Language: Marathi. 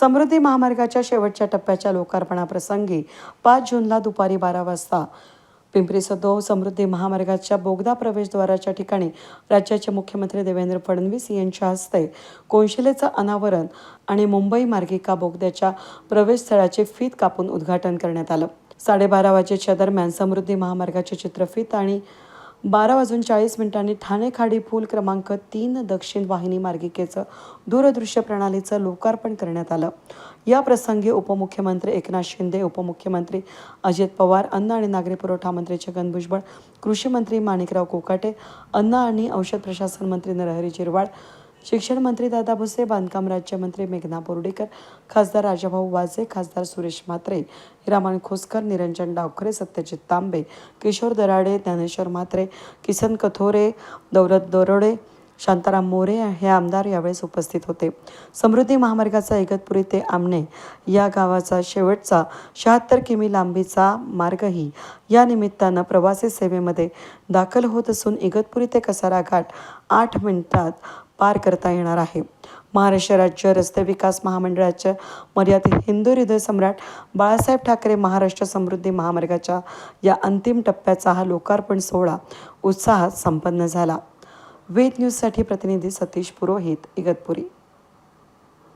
समृद्धी महामार्गाच्या शेवटच्या टप्प्याच्या लोकार्पणाप्रसंगी पाच जूनला दुपारी बारा वाजता. पिंपरी सदो समृद्धी महामार्गाच्या बोगदा प्रवेशद्वाराच्या ठिकाणी राज्याचे मुख्यमंत्री देवेंद्र फडणवीस यांच्या हस्ते कोनशिलेचं अनावरण आणि मुंबई मार्गिका बोगद्याच्या प्रवेशस्थळाचे फीत कापून उद्घाटन करण्यात आलं. साडेबारा वाजेच्या दरम्यान समृद्धी महामार्गाचे चित्रफीत आणि बारा वाजून चाळीस मिनिटांनी ठाणे खाडी पूल क्रमांक तीन दक्षिण वाहिनी मार्गिकेचं दूरदृश्य प्रणालीचं लोकार्पण करण्यात आलं. या प्रसंगी उपमुख्यमंत्री एकनाथ शिंदे उपमुख्यमंत्री अजित पवार अन्न आणि नागरी पुरवठा मंत्री छगन भुजबळ कृषी मंत्री माणिकराव कोकाटे अन्न आणि औषध प्रशासन मंत्री नरहरी झिरवाळ शिक्षण मंत्री दादा भुसे बांधकाम राज्यमंत्री मेघना बोर्डीकर खासदार राजाभाऊ वाजे खासदार सुरेश म्हात्रे हिरामण खोसकर निरंजन डावखरे सत्यजित तांबे किशोर दराडे ज्ञानेश्वर म्हात्रे किसन कथोरे दौलत दरोडे शांताराम मोरे हे आमदार यावेळेस उपस्थित होते. समृद्धी महामार्गाचा इगतपुरी ते आमणे या गावाचा शेवटचा शहात्तर किमी लांबीचा मार्गही या निमित्तानं प्रवासी सेवेमध्ये दाखल होत असून इगतपुरी ते कसारा घाट आठ मिनिटात पार करता येणार आहे. महाराष्ट्र राज्य रस्ते विकास महामंडळाच्या मर्यादित हिंदू हृदय सम्राट बाळासाहेब ठाकरे महाराष्ट्र समृद्धी महामार्गाच्या या अंतिम टप्प्याचा हा लोकार्पण सोहळा उत्साहात संपन्न झाला. वेद न्यूजसाठी प्रतिनिधी सतीश पुरोहित इगतपुरी.